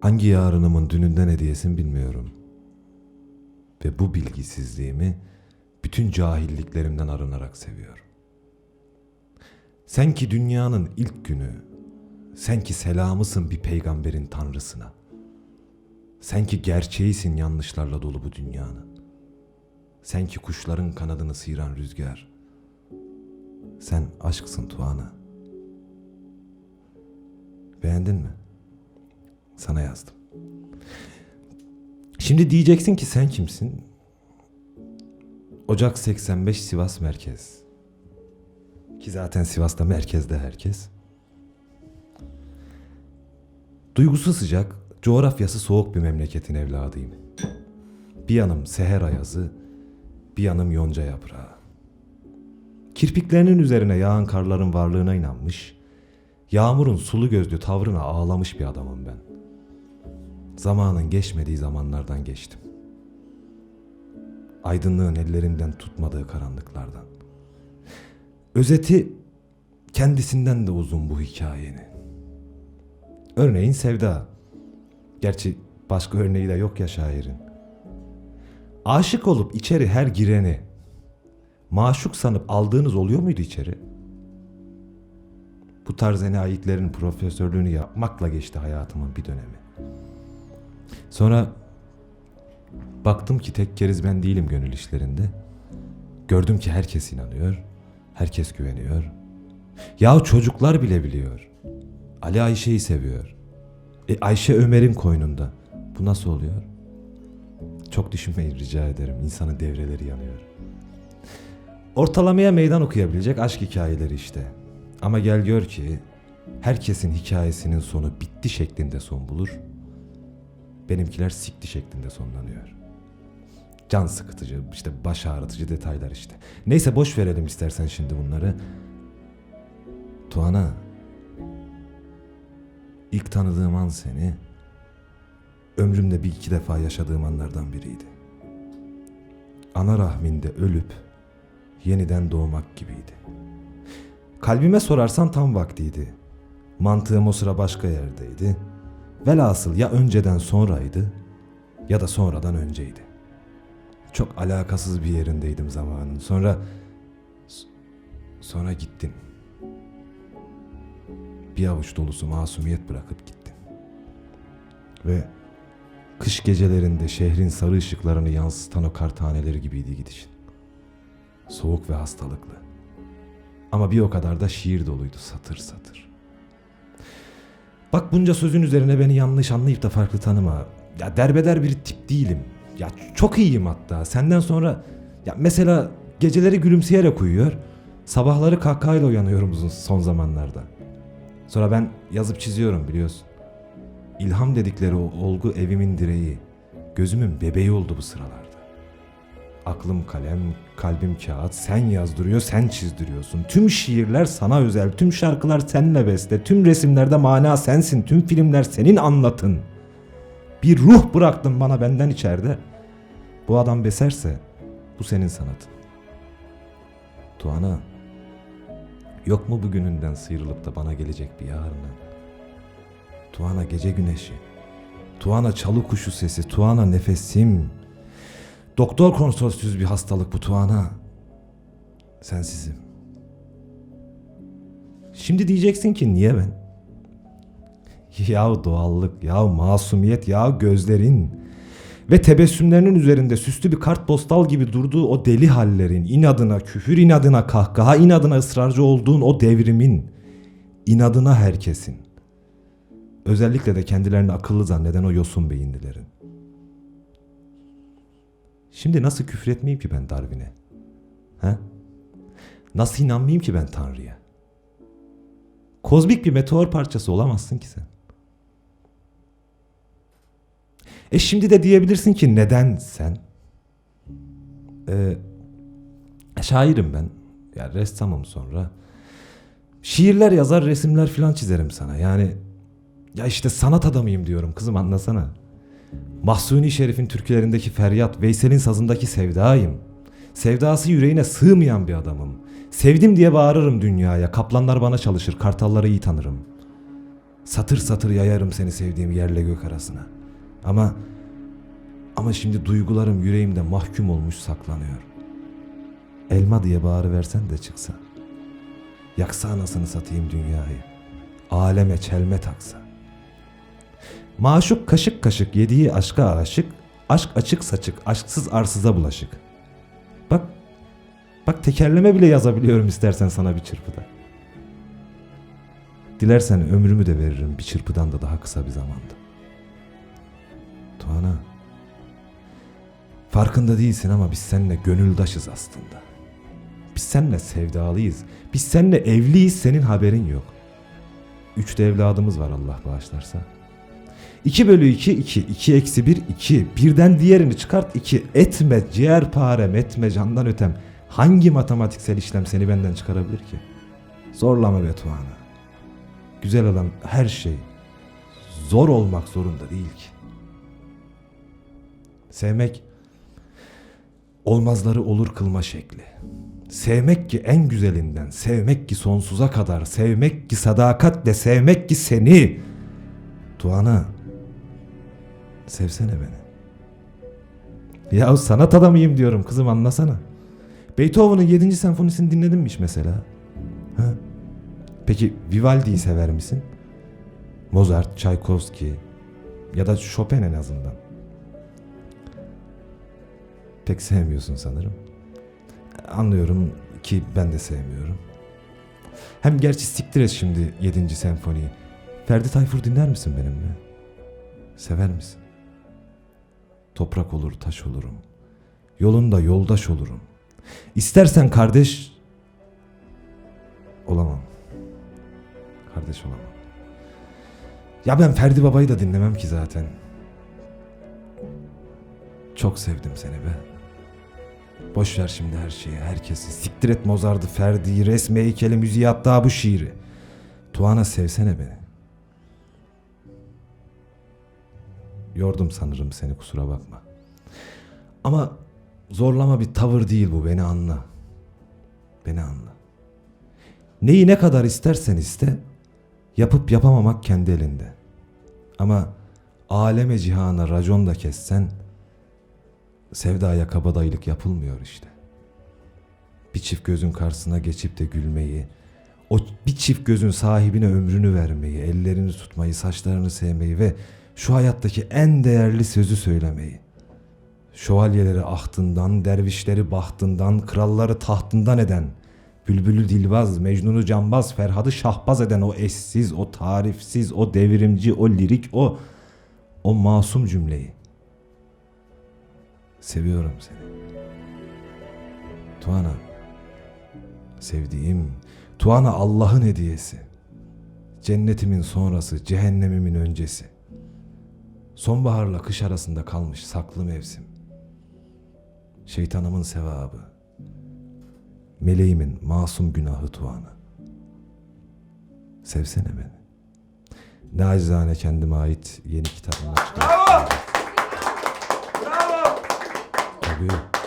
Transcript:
Hangi yarınımın dününden hediyesin bilmiyorum. Ve bu bilgisizliğimi bütün cahilliklerimden arınarak seviyorum. Sen ki dünyanın ilk günü, sen ki selamısın bir peygamberin tanrısına. Sen ki gerçeğisin yanlışlarla dolu bu dünyanın. Sen ki kuşların kanadını sıyıran rüzgar. Sen aşksın Tuana. Beğendin mi? Sana yazdım. Şimdi diyeceksin ki sen kimsin? Ocak 85 Sivas Merkez. Ki zaten Sivas'ta merkezde herkes. Duygusu sıcak, coğrafyası soğuk bir memleketin evladıyım. Bir yanım seher ayazı, bir yanım yonca yaprağı. Kirpiklerinin üzerine yağan karların varlığına inanmış, yağmurun sulu gözlü tavrına ağlamış bir adamım ben. Zamanın geçmediği zamanlardan geçtim. Aydınlığın ellerimden tutmadığı karanlıklardan. Özeti kendisinden de uzun bu hikayenin. Örneğin Sevda. Gerçi başka örneği de yok ya şairin. Aşık olup içeri her gireni maşuk sanıp aldığınız oluyor muydu içeri? Bu tarz enayiklerin profesörlüğünü yapmakla geçti hayatımın bir dönemi. Sonra baktım ki tek keriz ben değilim gönül işlerinde. Gördüm ki herkes inanıyor, herkes güveniyor. Yahu çocuklar bile biliyor. Ali Ayşe'yi seviyor. E Ayşe Ömer'in koynunda. Bu nasıl oluyor? Çok düşünmeyin rica ederim. İnsanın devreleri yanıyor. Ortalamaya meydan okuyabilecek aşk hikayeleri işte. Ama gel gör ki herkesin hikayesinin sonu bitti şeklinde son bulur. Benimkiler sikti şeklinde sonlanıyor. Can sıkıtıcı, işte baş ağrıtıcı detaylar işte. Neyse boş verelim istersen şimdi bunları. Tuana, ilk tanıdığım an seni, ömrümde bir iki defa yaşadığım anlardan biriydi. Ana rahminde ölüp yeniden doğmak gibiydi. Kalbime sorarsan tam vaktiydi. Mantığım o sıra başka yerdeydi. Velhasıl ya önceden sonraydı ya da sonradan önceydi. Çok alakasız bir yerindeydim zamanın. Sonra sonra gittin. Bir avuç dolusu masumiyet bırakıp gittin. Ve kış gecelerinde şehrin sarı ışıklarını yansıtan o kar taneleri gibiydi gidişin. Soğuk ve hastalıklı. Ama bir o kadar da şiir doluydu satır satır. Bak bunca sözün üzerine beni yanlış anlayıp da farklı tanıma. Ya derbeder bir tip değilim. Ya çok iyiyim hatta. Senden sonra ya mesela geceleri gülümseyerek uyuyor. Sabahları kahkahayla uyanıyorum son zamanlarda. Sonra ben yazıp çiziyorum biliyorsun. İlham dedikleri o olgu evimin direği. Gözümün bebeği oldu bu sıralarda. Aklım kalem, kalbim kağıt, sen yazdırıyor, sen çizdiriyorsun. Tüm şiirler sana özel, tüm şarkılar seninle beste, tüm resimlerde mana sensin, tüm filmler senin anlatın. Bir ruh bıraktın bana benden içeride. Bu adam beserse bu senin sanatın. Tuana, yok mu bugününden sıyrılıp da bana gelecek bir yarını? Tuana gece güneşi, Tuana çalı kuşu sesi, Tuana nefesim, Doktor kontrolsüz bir hastalık bu Tuana. Sensizim. Şimdi diyeceksin ki niye ben? Yahu doğallık, yahu masumiyet, yahu gözlerin ve tebessümlerinin üzerinde süslü bir kartpostal gibi durduğu o deli hallerin, inadına, küfür inadına, kahkaha inadına ısrarcı olduğun o devrimin, inadına herkesin. Özellikle de kendilerini akıllı zanneden o yosun beyinlilerin. Şimdi nasıl küfretmeyeyim ki ben Darwin'e? He? Nasıl inanmayayım ki ben Tanrı'ya? Kozmik bir meteor parçası olamazsın ki sen. E şimdi de diyebilirsin ki neden sen? Ee, şairim ben. Yani ressamım sonra. Şiirler yazar, resimler filan çizerim sana. Yani ya işte sanat adamıyım diyorum kızım anlasana. Mahsuni Şerif'in türkülerindeki feryat, Veysel'in sazındaki sevdayım. Sevdası yüreğine sığmayan bir adamım. Sevdim diye bağırırım dünyaya. Kaplanlar bana çalışır, kartalları iyi tanırım. Satır satır yayarım seni sevdiğim yerle gök arasına. Ama ama şimdi duygularım yüreğimde mahkum olmuş saklanıyor. Elma diye bağırı versen de çıksa. Yaksa anasını satayım dünyayı. Aleme çelme taksa. Maşuk kaşık kaşık yediği aşka aşık, aşk açık saçık, aşksız arsıza bulaşık. Bak, bak tekerleme bile yazabiliyorum istersen sana bir çırpıda. Dilersen ömrümü de veririm bir çırpıdan da daha kısa bir zamanda. Tuana, farkında değilsin ama biz seninle gönüldaşız aslında. Biz seninle sevdalıyız. Biz seninle evliyiz senin haberin yok. Üç de evladımız var Allah bağışlarsa. 2 bölü 2 2. 2 eksi 1 2. Birden diğerini çıkart 2. Etme ciğerparem etme candan ötem. Hangi matematiksel işlem seni benden çıkarabilir ki? Zorlama be Tuana. Güzel olan her şey zor olmak zorunda değil ki. Sevmek olmazları olur kılma şekli. Sevmek ki en güzelinden, sevmek ki sonsuza kadar, sevmek ki sadakatle, sevmek ki seni. Tuana, sevsene beni. Ya sanat adamıyım diyorum kızım anlasana. Beethoven'ın 7. senfonisini dinledin mi hiç mesela? Ha? Peki Vivaldi'yi sever misin? Mozart, Tchaikovsky ya da Chopin en azından. Pek sevmiyorsun sanırım. Anlıyorum ki ben de sevmiyorum. Hem gerçi siktir et şimdi 7. senfoniyi. Ferdi Tayfur dinler misin benimle? Sever misin? Toprak olur, taş olurum. Yolunda yoldaş olurum. İstersen kardeş olamam. Kardeş olamam. Ya ben Ferdi Baba'yı da dinlemem ki zaten. Çok sevdim seni be. Boş ver şimdi her şeyi, herkesi. Siktir et Mozart'ı, Ferdi'yi, resmi heykeli, müziği hatta bu şiiri. Tuana sevsene beni. Yordum sanırım seni kusura bakma. Ama zorlama bir tavır değil bu beni anla. Beni anla. Neyi ne kadar istersen iste, yapıp yapamamak kendi elinde. Ama aleme cihana racon da kessen, sevdaya kabadayılık yapılmıyor işte. Bir çift gözün karşısına geçip de gülmeyi, o bir çift gözün sahibine ömrünü vermeyi, ellerini tutmayı, saçlarını sevmeyi ve şu hayattaki en değerli sözü söylemeyi. Şövalyeleri ahtından, dervişleri bahtından, kralları tahtından eden, bülbülü dilbaz, mecnunu cambaz, ferhadı şahbaz eden o eşsiz, o tarifsiz, o devrimci, o lirik, o o masum cümleyi. Seviyorum seni. Tuana. Sevdiğim. Tuana Allah'ın hediyesi. Cennetimin sonrası, cehennemimin öncesi. Sonbaharla kış arasında kalmış saklı mevsim. Şeytanımın sevabı. Meleğimin masum günahı Tuana. Sevsene beni. Nacizane kendime ait yeni kitabımla çıkarttım. Bravo! Tabii.